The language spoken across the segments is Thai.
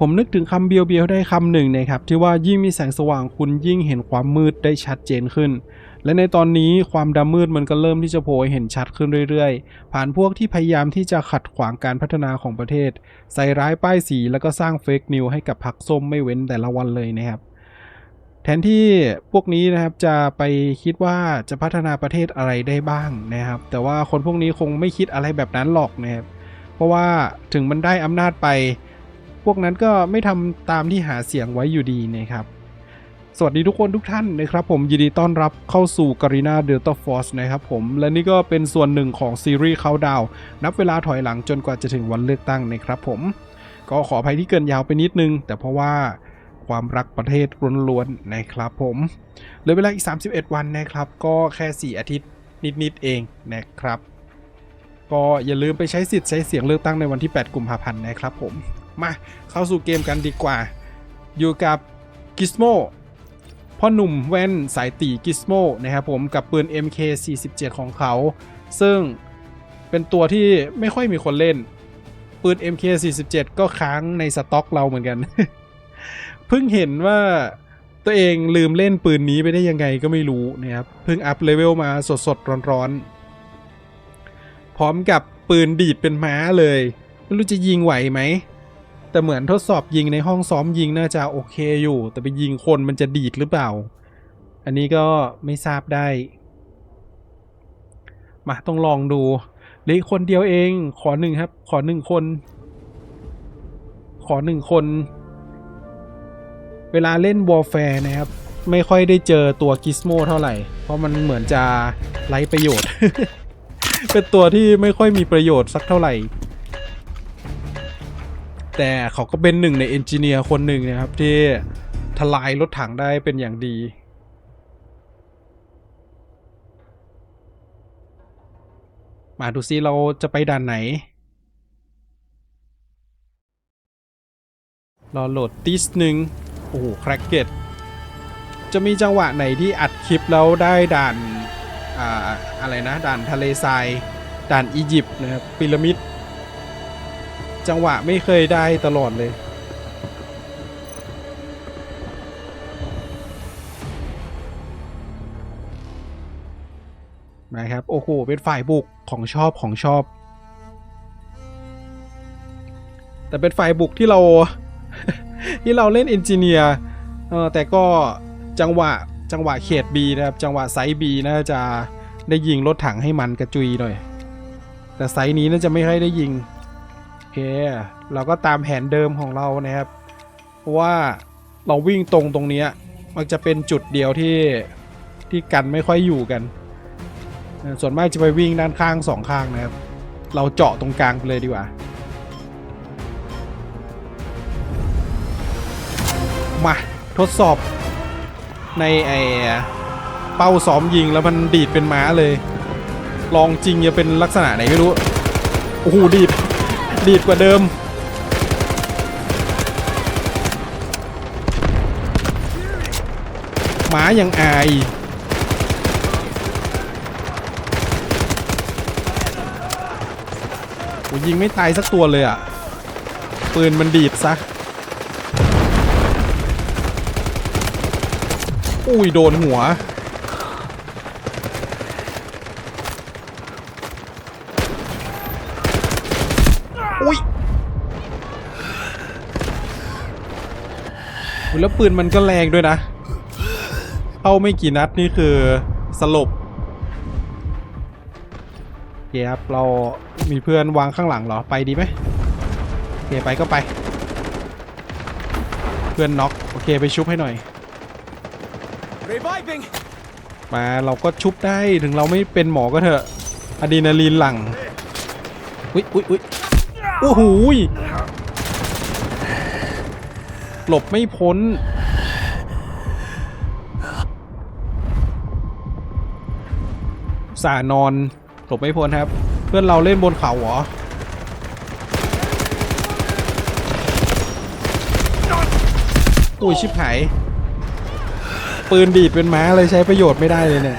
ผมนึกถึงคำเบียวๆได้คำหนึ่งนะครับที่ว่ายิ่งมีแสงสว่างคุณยิ่งเห็นความมืดได้ชัดเจนขึ้น และในตอนนี้ความดำมืดมันก็เริ่มที่จะโผล่เห็นชัดขึ้นเรื่อยๆ ผ่านพวกที่พยายามที่จะขัดขวางการพัฒนาของประเทศ ใส่ร้ายป้ายสีแล้วก็สร้างเฟกนิวให้กับพรรคส้มไม่เว้นแต่ละวันเลยนะครับแทนที่พวกนี้นะครับจะไปคิดว่าจะพัฒนาประเทศอะไรได้บ้างนะครับ แต่ว่าคนพวกนี้คงไม่คิดอะไรแบบนั้นหรอกนะครับเพราะว่าถึงมันได้อำนาจไป วกนั้นก็ไม่ทำตามที่หาเสียงไว้อยู่ดีนะครับ สวัสดีทุกคนทุกท่านนะครับ ผมยินดีต้อนรับเข้าสู่ Garena Delta Force นะครับผม และนี่ก็เป็นส่วนหนึ่งของซีรีส์เขาดาวนับเวลาถอยหลังจนกว่าจะถึงวันเลือกตั้งนะครับผม ก็ขออภัยที่เกินยาวไปนิดนึง แต่เพราะว่าความรักประเทศล้วนๆนะครับผมเหลือเวลาอีก 31 วันนะครับ ก็แค่ 4 อาทิตย์นิดๆเองนะครับ ก็อย่าลืมไปใช้สิทธิ์ใช้เสียงเลือกตั้งในวันที่ 8 กุมภาพันธ์นะครับผม มาเข้าสู่เกมกันดีกว่า อยู่กับกิสโมพ่อหนุ่มแว่นสายตีกิสโมนะครับผมกับปืน MK47 ของเขา ซึ่งเป็นตัวที่ไม่ค่อยมีคนเล่น ปืน MK47 ก็ค้างในสต็อกเราเหมือนกัน เพิ่งเห็นว่าตัวเองลืมเล่นปืนนี้ไปได้ยังไงก็ไม่รู้นะครับ เพิ่งอัพเลเวลมาสดๆ ร้อนๆ พร้อมกับปืนดีดเป็นม้าเลย ไม่รู้จะยิงไหวไหม แต่เหมือนทดสอบยิงในห้องซ้อมยิงน่าจะโอเคอยู่ แต่ไปยิงคนมันจะดีดหรือเปล่า อันนี้ก็ไม่ทราบได้ มาต้องลองดูเหลือคนเดียวเองขอหนึ่งครับ ขอหนึ่งคน ขอหนึ่งคน เวลาเล่น Warfare นะครับ ไม่ค่อยได้เจอตัวกิสโมเท่าไหร่ เพราะมันเหมือนจะไร้ประโยชน์ เป็นตัวที่ไม่ค่อยมีประโยชน์สักเท่าไหร่ แต่เขาก็เป็นหนึ่งในเอนจิเนียร์คนหนึ่งนะครับ ที่ทลายรถถังได้เป็นอย่างดี มาดูซิเราจะไปด่านไหน รอโหลดติสหนึ่งโอ้โหแครกเก็ตจะมีจังหวะไหนที่อัดคลิปแล้วได้ด่าน อ่า อะไรนะ ด่านทะเลทราย ด่านอียิปต์นะครับ พีระมิด จังหวะไม่เคยได้ตลอดเลย นะครับ โอ้โห เป็นฝ่ายบุกของชอบของชอบ แต่เป็นฝ่ายบุกที่เรา ที่เราเล่นเอนจิเนียร์เออแต่ก็จังหวะจังหวะเขต B นะครับ จังหวะไซส์ B น่าจะได้ยิงรถถังให้มันกระจุยหน่อย แต่ไซส์นี้น่าจะไม่ค่อยได้ยิง เคเราก็ตามแผนเดิมของเรานะครับเพราะว่าเราวิ่งตรงตรงนี้มันจะเป็นจุดเดียวที่ที่กันไม่ค่อยอยู่กัน ส่วนมากจะไปวิ่งด้านข้างสองข้างนะครับ เราเจาะตรงกลางไปเลยดีกว่า มาทดสอบในไอเป้าซ้อมยิงแล้วมันดีดเป็นม้าเลย ลองจริงจะเป็นลักษณะไหนไม่รู้ โอ้โหดีด ดีดกว่าเดิม หมายังอายโอ้ยิงไม่ตายสักตัวเลยอะ ปืนมันดีดซะ อุ้ย โดนหัว อุ้ยอุ๊ยแล้วปืนมันก็แรงด้วยนะ เข้าไม่กี่นัดนี่คือสลบโอเคครับเรามีเพื่อนวางข้างหลังเหรอ ไปดีไหมโอเคไปก็ไป เพื่อนน็อกโอเคไปชุบให้หน่อย Reviving! มาเราก็ชุบได้ถึงเราไม่เป็นหมอก็เถอะอะดรีนาลีนหลัง อุ๊ยอุ๊ยอุ๊ย โอ้โหหลบไม่พ้น สานอน หลบไม่พ้นครับ เพื่อนเราเล่นบนเขาเหรอ อุ้ยชิบหาย ปืนดีดเป็นม้าเลยใช้ประโยชน์ไม่ได้เลยเนี่ย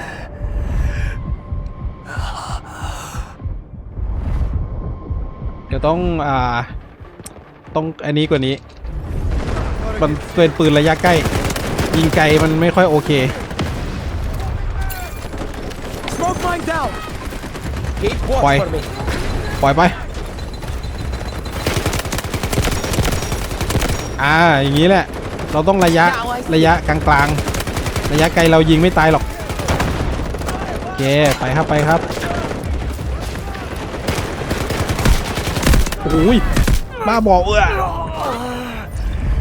ยวต้องอ่าต้องอันนี้กว่านี้ มันเป็นปืนระยะใกล้ ยิงไกลมันไม่ค่อยโอเค Smoke mine down. Keep watch Why? for me. ปล่อยไป อ่า อย่างนี้แหละ เราต้องระยะ ระยะกลางๆ ระยะไกลเรายิงไม่ตายหรอก โอเค ไปครับ ไปครับ โอ้ยบ้าบอเอื้อ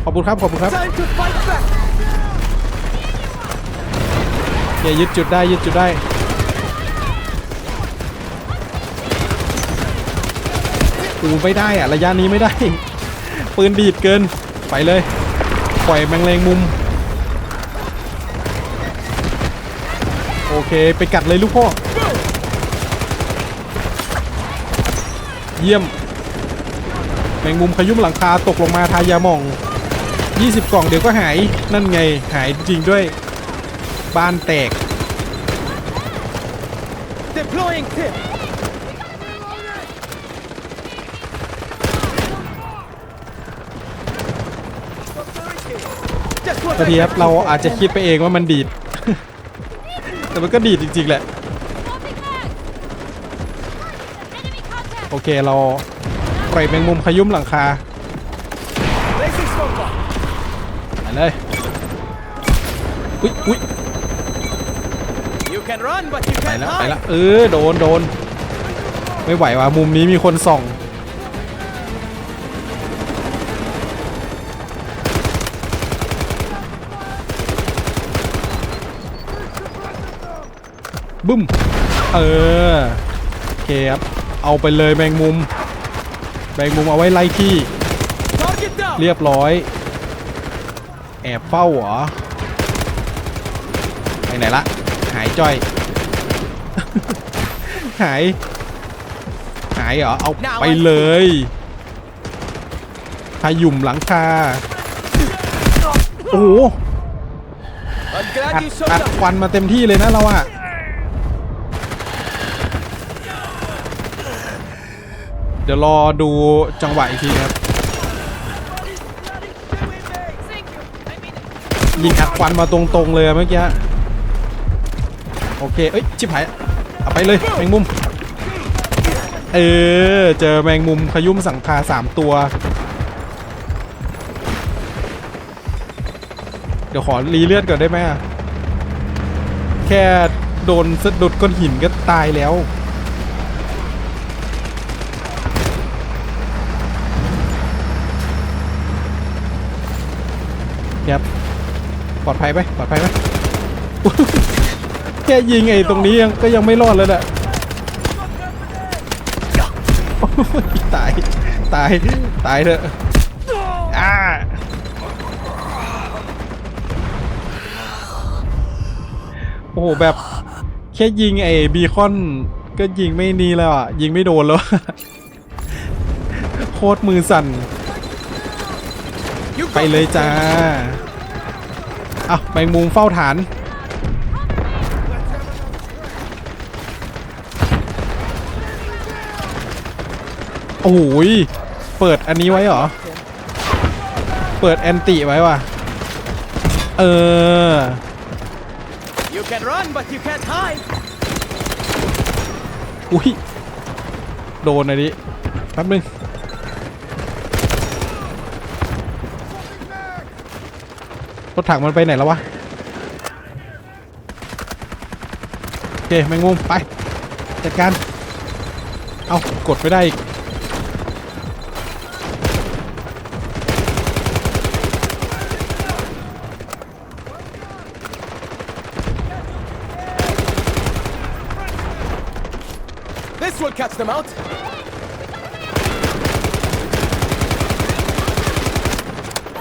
ขอบคุณครับ ขอบคุณครับ Time to fight back. โอเคยึดจุดได้ยึดจุดได้อูไม่ได้อะระยะนี้ไม่ได้ ปืนดีดเกิน ไปเลย ปล่อยแมงเลงมุม โอเค ไปกัดเลยลูกพ่อ เยี่ยม งมุมขยุ่มหลังคาตกลงมาทายาหมอง 20 กล่องเดี๋ยวก็หาย นั่นไงหายจริงด้วย บ้านแตก Deploying tip. Just what บางทีครับเราอาจจะคิดไปเองว่ามันดีด แต่มันก็ดีดจริงๆแหละ Enemy contact! โอเคเรา ปล่อยแมงมุมขยุ่มหลังคา Placing smoke bomb. ไปเลยอุ้ยอุ้ย You can run, but you ไป can't แล้วไป hide. แล้วเออโดนโดนไม่ไหวว่ะมุมนี้มีคนส่องบึ้ม เออ โอเคครับ เอาไปเลยแมงมุม แมงมุมเอาไว้ไล่ที่เรียบร้อย แอบเฝ้าเหรอไปไหนละ หายจ้อย หาย หายเหรอ เอาไปเลยขยุ่มหลังคา โอ้โหอัดควันมาเต็มที่เลยนะเราอะ ดี๋ยวรอดูจังหวะอีกทีครับยิงอัดควันมาตรงๆเลยเมื่อกี้โอเคเอ้ยชิบหายเอาไปเลยแมงมุมเออเจอแมงมุมขยุ่มสังคาสามตัว เดี๋ยวขอรีเลือดก่อนได้ไหมอะแค่โดนสะดุดก้อนหินก็ตายแล้ว ครับป ลอดภัยไหมปลอดภัยไหมแค่ยิงไอ้ตรงนี้ยังก็ยังไม่รอดเลยแหละโอ้ยตาย ตาย ตายเถอะอ่าโอ้โหแบบแค่ยิงไอ้บีคอนก็ยิงไม่นีแล้วอะ ยิงไม่โดนแล้วโคตรมือสั่น ไปเลยจ้า อะแมงมุมเฝ้าฐาน โอ้โหยเปิดอันนี้ไว้เหรอ เปิดแอนติไว้ว่ะ เออ You can run, but you can't hide. อุ้ย โดนอันนี้แป๊บนึง ถถังมันไปไหนแล้ววะ โอเคแมงมุมไป จัดการ เอากดไม่ได้อีก This will catch them out.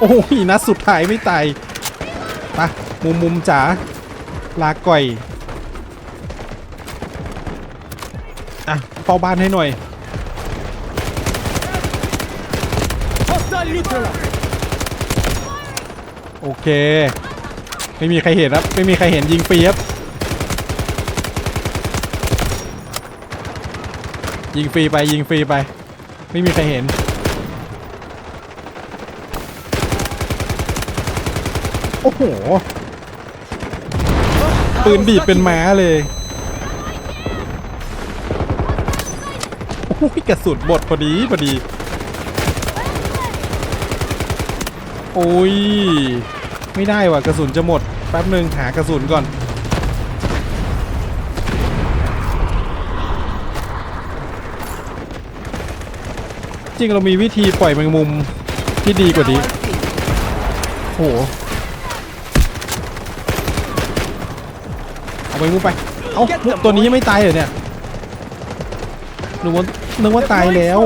โอ้ยนัดสุดท้ายไม่ตาย ไปมุมมุมจ๋าลาก่อยอะเฝ้าบ้านให้หน่อยโอเค ไม่มีใครเห็นครับ ไม่มีใครเห็นยิงฟรีครับ ยิงฟรีไปยิงฟรีไป ไม่มีใครเห็น โอ้โห ปืนบีบเป็นม้าเลย โอ้ยกระสุนหมดพอดีพอดี โอ้ย ไม่ได้ว่ะกระสุนจะหมด แป๊บหนึ่งหากระสุนก่อน จริงเรามีวิธีปล่อยแมงมุมที่ดีกว่านี้โอ้โห เอาแมงมุมไปเอาตัวนี้ยังไม่ตายเหรอเนี่ยนึกว่านึกว่าตายแล้ว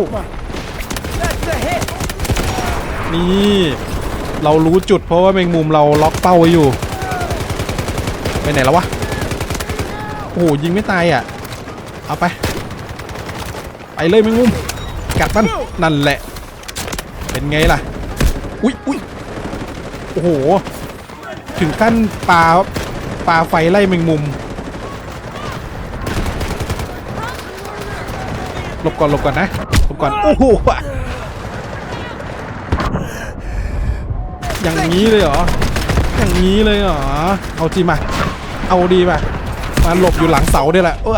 That's the hit. นี่ เรารู้จุดเพราะว่าแมงมุมเราล็อกเป้าไว้อยู่ ไปไหนแล้ววะ โอ้โหยิงไม่ตายอะ เอาไป ไปเลยแมงมุม กัดมันนั่นแหละ เป็นไงล่ะ อุ๊ยอุ๊ยโอ้โห ถึงขั้นปลาปลาไฟไล่แมงมุม หลบก่อนหลบก่อนนะหลบก่อน โอ้โหอย่างนี้เลยเหรอ อย่างนี้เลยเหรอ เอาจริงมา เอาดีมามาหลบอยู่หลังเสาเนี่ยแหละเออ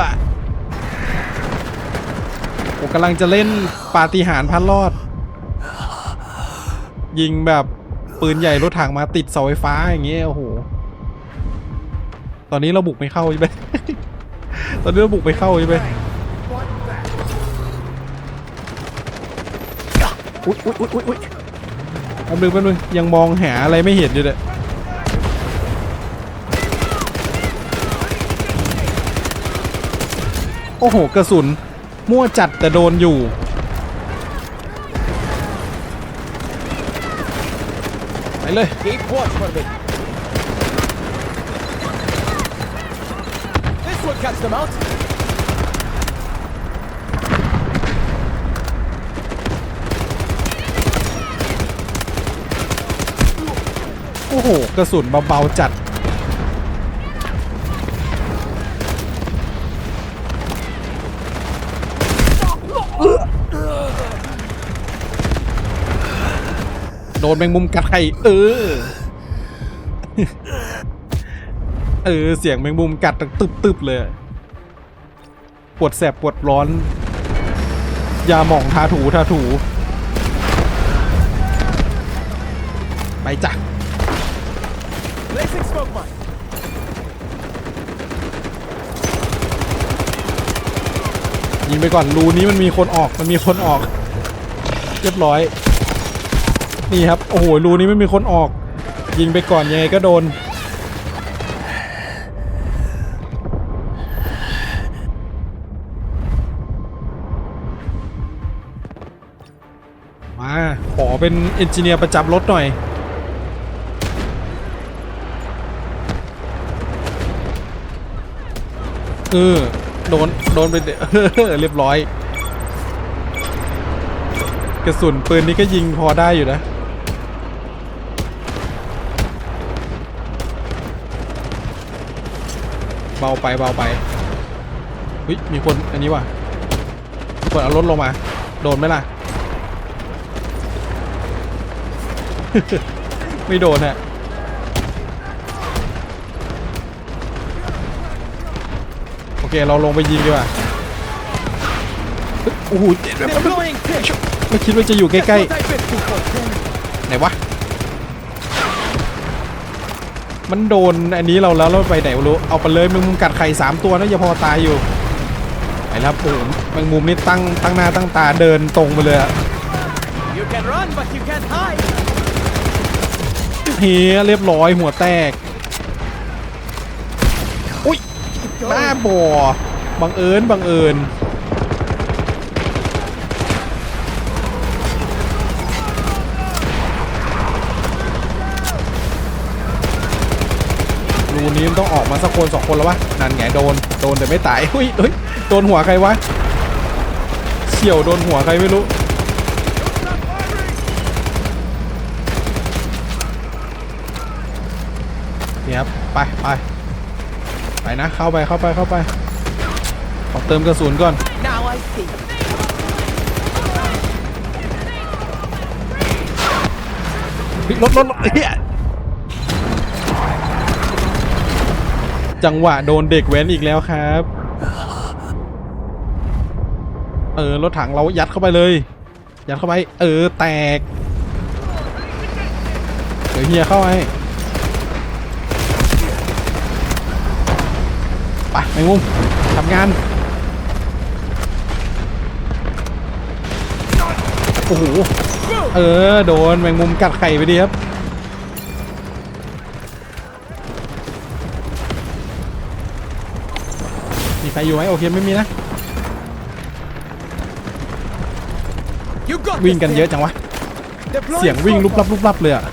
ผมกำลังจะเล่นปาฏิหาริย์พันรอด ยิงแบบปืนใหญ่รถถังมาติดเสาไฟฟ้าอย่างเงี้ยโอ้โห ตอนนี้เราบุกไม่เข้าใช่ไหม ตอนนี้เราบุกไม่เข้าใช่ไหม อุ๊ยอุ๊ยอุ๊ยอุ๊ยอุ๊ยแป๊บนึงแป๊บนึงยังมองหาอะไรไม่เห็นอยู่เลยโอ้โห กระสุน มั่วจัดแต่โดนอยู่ ไปเลย Keep watch for me. This will catch them out. อ้โห กระสุนเบาๆจัด โดนแมงมุมกัดไข่เออ เออ เสียงแมงมุมกัดตึบตึบๆเลย ปวดแสบปวดร้อน ยาหมองทาถูทาถูไปจ้ะ Placing smoke mine. ยิงไปก่อนรูนี้มันมีคนออกมันมีคนออก เรียบร้อย นี่ครับโอ้โหรูนี้ไม่มีคนออก ยิงไปก่อนยังไงก็โดน มาขอเป็นเอนจิเนียร์ประจำรถหน่อยเออ โดน โดนไปเรียบร้อย กระสุนปืนนี้ก็ยิงพอได้อยู่นะ เบาไปเบาไปเฮ้ยมีคนอันนี้ว่ะคนเอารถลงมา โดนไหมล่ะ ไม่โดนอะ โอเคเราลงไปยิงดีกว่าเฮ้ยโอ้โหเจ็บแบบ Deploying pitch. ไม่คิดว่าจะอยู่ใก That's ล้ what I've been to for. ๆไหนวะมันโดนอันนี้เราแล้วเราไปไหนไม่รู้เอาไปเลยแมงมุมกัดไข่สามตัวน่าจะพอตายอยู่ไปแล้วผมแมงมุมนี่ตั้งตั้งหน้าตั้งตาเดินตรงไปเลยอะ You can run, but you can't hide. เฮียเรียบร้อยหัวแตก บ้าบอบังเอิญบังเอิญรูนี้มันต้องออกมาสักคนสองคนแล้ววะ นั่นไงโดน โดนแต่ไม่ตายเฮ้ยเฮ้ยโดนหัวใครวะเฉียวโดนหัวใครไม่รู้เนี่ยครับ ไปไป ไปนะเข้าไปเข้าไปเข้าไปขอเติมกระสุนก่อน Now I see. เฮ้ยรถรถรถเฮียจังหวะโดนเด็กแว้นอีกแล้วครับ เออรถถังเรายัดเข้าไปเลย ยัดเข้าไป เออแตกเดี๋ยวเฮียเข้าไป ไปแมงมุมทำงานโอ้โหเออโดนแมงมุมกัดไข่ไปดีครับมีใครอยู่ไหมโอเคไม่มีนะ You got วิ่ง this, กัน Tim. เยอะจังวะ Deploying เสียงวิ่ง smoke ลุบลับ bomb. ลุบลับเลยอะ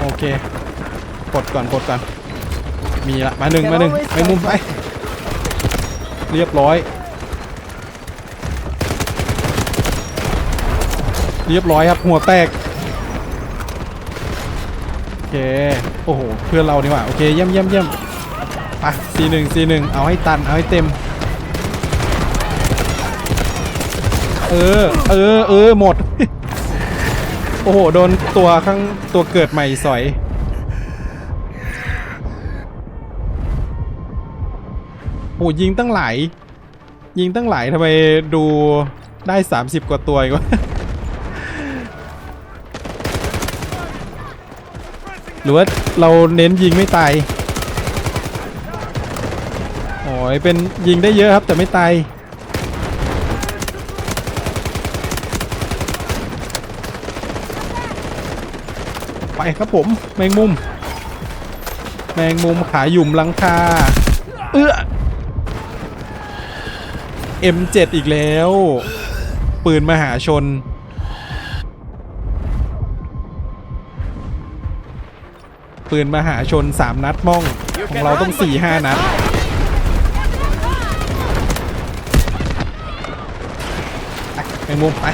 โอเคกดก่อนกดก่อน มีละมาหนึ่งมาหนึ่งไปมุมไปเรียบร้อย เรียบร้อยครับหัวแตกโอเคโอ้โหเพื่อนเรานี่หว่าโอเคเยี่ยมเยี่ยมเยี่ยมไปซีหนึ่งซีหนึ่งเอาให้ตันเอาให้เต็ม เออเออเออหมด โอ้โหโดนตัวข้างตัวเกิดใหม่สอย โอ้ยิงตั้งหลาย ยิงตั้งหลายทำไมดูได้ 30 กว่าตัวอีกวะหรือว่าเราเน้นยิงไม่ตายโอ้ยเป็นยิงได้เยอะครับแต่ไม่ตายไปครับผมแมงมุม แมงมุมขาหยุ่มลังคา เอื้อ M7 อีกแล้ว ปืนมหาชน ปืนมหาชน 3 นัดม่อง ของเราต้อง 4-5 นัด hide. แมงมุมไป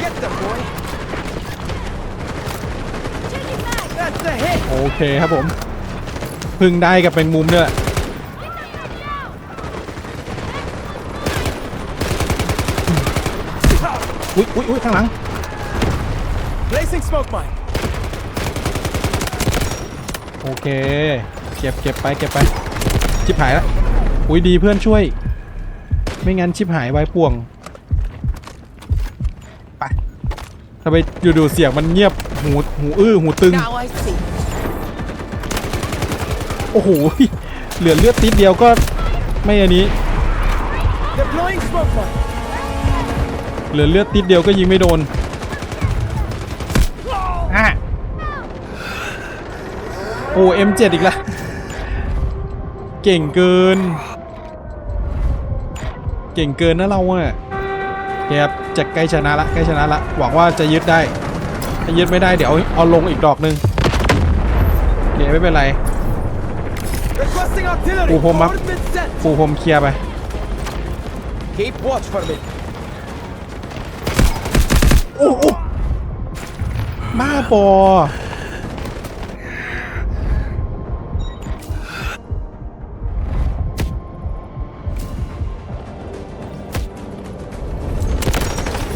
โอเคครับผม พึ่งได้กับแมงมุมเนี่ย อุ้ยอุ้ยอุ้ยข้างหลัง Placing smoke mine. โอเค เก็บเก็บไปเก็บไป ชิบหายแล้วอุ้ยดีเพื่อนช่วย ไม่งั้นชิบหายไว้ป่วง ไปทำไมอยู่ดูเสียงมันเงียบหูหูอื้อหูตึง Now I see. โอ้โห เหลือเลือดติดเดียวก็ไม่อันนี้ Deploying smoke mine. เหลือเลือดติดเดียวก็ยิงไม่โดนอะโอ้ M7 อีกแล้วเก่งเกิน เก่งเกินนะเราอะแกครับจะใกล้ชนะละใกล้ชนะละหวังว่าจะยึดได้ ถ้ายึดไม่ได้เดี๋ยวเอาเอาลงอีกดอกหนึ่งโอเคไม่เป็นไร Requesting artillery. Oh, hold on. Coordinates set. ปูผมเคลียร์ไป โอ้โหบ้าปอ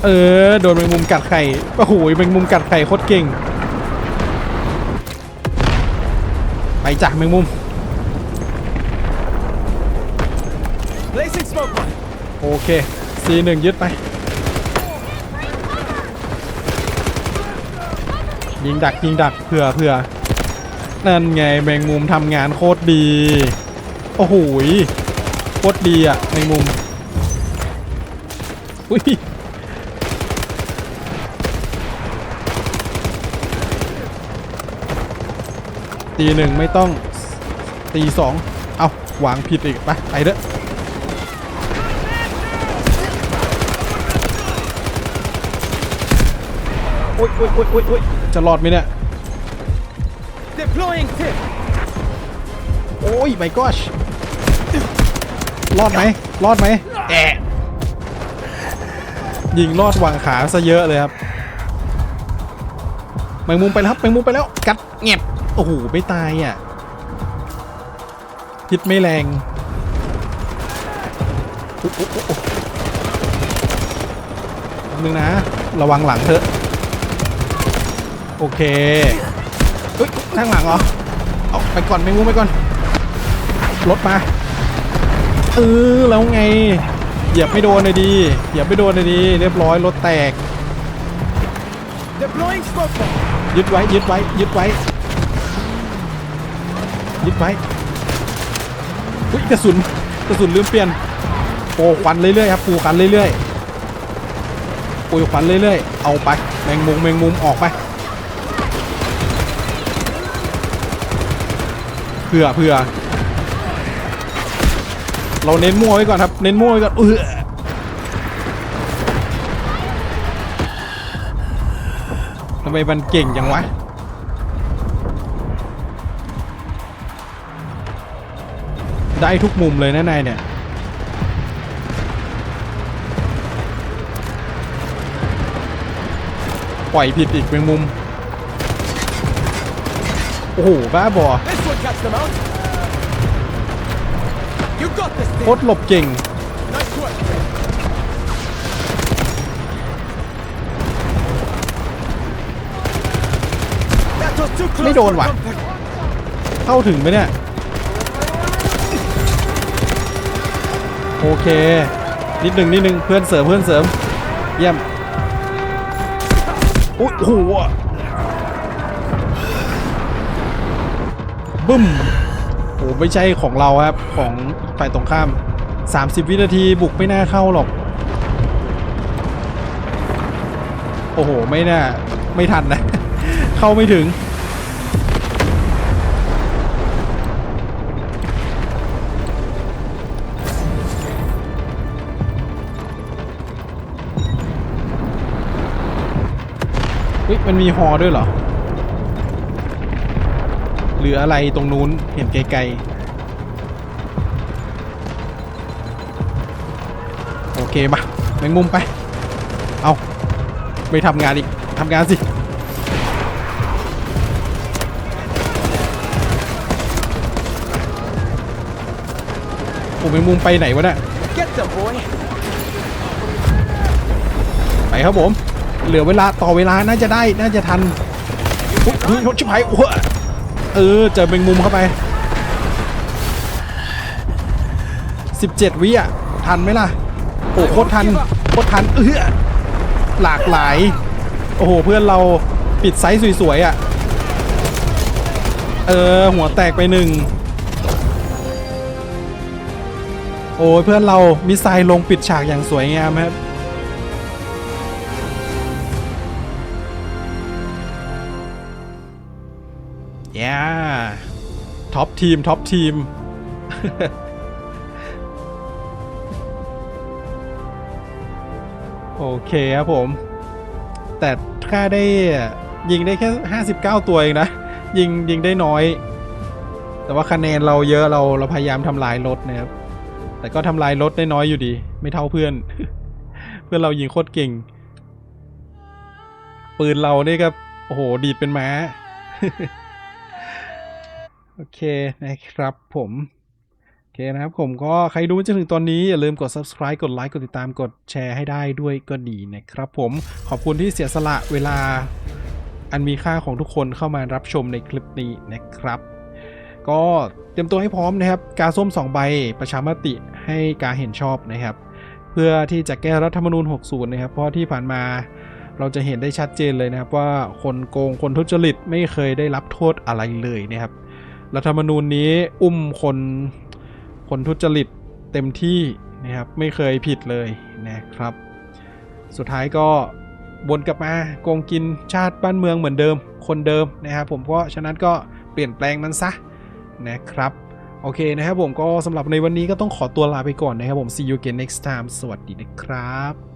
เออ โดนแมงมุมกัดไข่โอ้โหแมงมุมกัดไข่โคตรเก่ง ไปจ้ะแมงมุม Placing smoke mine. โอเค C1 ยึดไป ยิงดักยิงดักเผื่อเผื่อนั่นไงแมงมุมทำงานโคตรดี โอ้โหโคตรดีอะแมงมุมอุ้ยตีหนึ่งไม่ต้องตีสองเอาวางผิดอีกไปไปเด้อโอ๊ยโอ๊ยโอ๊ยโอ๊ยโอ๊ย จะรอดไหมเนี่ย Deploying tip. โอ้ย my gosh รอดไหม รอดไหมแอะยิงรอดวางขาซะเยอะเลยครับแมงมุมไปแล้วครับแมงมุมไปแล้ว กัดเงียบโอ้โห ไม่ตายอะพิษไม่แรงอุ๊ยอุ๊ยอุ๊ยอุ๊ยแป๊บนึงนะ ระวังหลังเถอะ โอเคเฮ้ยข้างหลังเหรอเอาไปก่อนแมงมุมไปก่อน รถมาเออแล้วไง เหยียบไม่โดนเลยดี เหยียบไม่โดนเลยดี เรียบร้อยรถแตก ยึดไว้ยึดไว้ยึดไว้ยึดไว้อุ้ยกระสุนกระสุนลืมเปลี่ยนโอ้ควันเรื่อยๆครับปูควันเรื่อยๆปุยควันเรื่อยๆเอาไปแมงมุมแมงมุมออกไป เผื่อเผื่อเราเน้นมั่วไว้ก่อนครับ เน้นมั่วไว้ก่อนเออทำไมมันเก่งจังวะได้ทุกมุมเลยนะนายเนี่ยปล่อยผิดอีกเป็นมุม โอ้โห บ้าบอ This will catch them out. You got this โค thing. ตรหลบเก่ง Nice work. That was too close. ไม่โดน for ว่ะ comfort. เข้าถึงไหมเนี่ย โอเค นิดหนึ่งนิดหนึ่งเพื่อนเสริมเพื่อนเสริม เยี่ยม อุ๊ยโอ้โห บึ้มโอ้ไม่ใช่ของเราครับของฝ่ายตรงข้าม 30 วินาทีบุกไม่น่าเข้าหรอก โอ้โห ไม่น่า ไม่ทันนะ เข้าไม่ถึง เฮ้ย มันมีฮอด้วยเหรอ หรืออะไรตรงนู้นเห็นไกลๆ โอเคมาแมงมุมไป เอาไม่ทำงานอีกทำงานสิ โอ้แมงมุมไปไหนวะเนี่ย ไปครับผม เหลือเวลาต่อเวลาน่าจะได้น่าจะทัน อุ๊ยเฮ้ยรถชิบหายโอ้โห เออเจอเป็นมุมเข้าไป 17 วิอะ ทันไหมล่ะ โอ้โคตรทันโคตรทันเออหลากหลาย โอ้โห เพื่อนเราปิดไซส์สวยๆอะ เออ หัวแตกไปหนึ่งโอ้ยเพื่อนเรามิสไซล์ลงปิดฉากอย่างสวยงามครับ ย่าท็อปทีม ท็อปทีม โอเคครับผม แต่ค่าได้ยิงได้แค่ 59 ตัวเองนะ ยิงยิงได้น้อย แต่ว่าคะแนนเราเยอะเราเราพยายามทำลายรถนะครับ แต่ก็ทำลายรถได้น้อยอยู่ดี ไม่เท่าเพื่อน เพื่อนเรายิงโคตรเก่ง ปืนเรานี่ก็โอ้โห ดีดเป็นม้า โอเคนะครับผมโอเคนะครับผมก็ใครดูจนถึงตอนนี้อย่าลืมกด subscribe กดไลค์กดติดตามกดแชร์ให้ได้ด้วยก็ดีนะครับผมขอบคุณที่เสียสละเวลาอันมีค่าของทุกคนเข้ามารับชมในคลิปนี้นะครับ ก็เตรียมตัวให้พร้อมนะครับ กาส้ม 2 ใบประชามติให้การเห็นชอบนะครับ เพื่อที่จะแก้รัฐธรรมนูญ 60 นะครับ เพราะที่ผ่านมาเราจะเห็นได้ชัดเจนเลยนะครับว่าคนโกงคนทุจริตไม่เคยได้รับโทษอะไรเลยนะครับ รัฐธรรมนูญนี้อุ้มคนคนทุจริตเต็มที่นะครับ ไม่เคยผิดเลยนะครับ สุดท้ายก็วนกลับมาโกงกินชาติบ้านเมืองเหมือนเดิม คนเดิมนะครับผมก็ฉะนั้นก็เปลี่ยนแปลงมันซะนะครับ โอเคนะครับผมก็สำหรับในวันนี้ก็ต้องขอตัวลาไปก่อนนะครับผม see you again next time สวัสดีนะครับ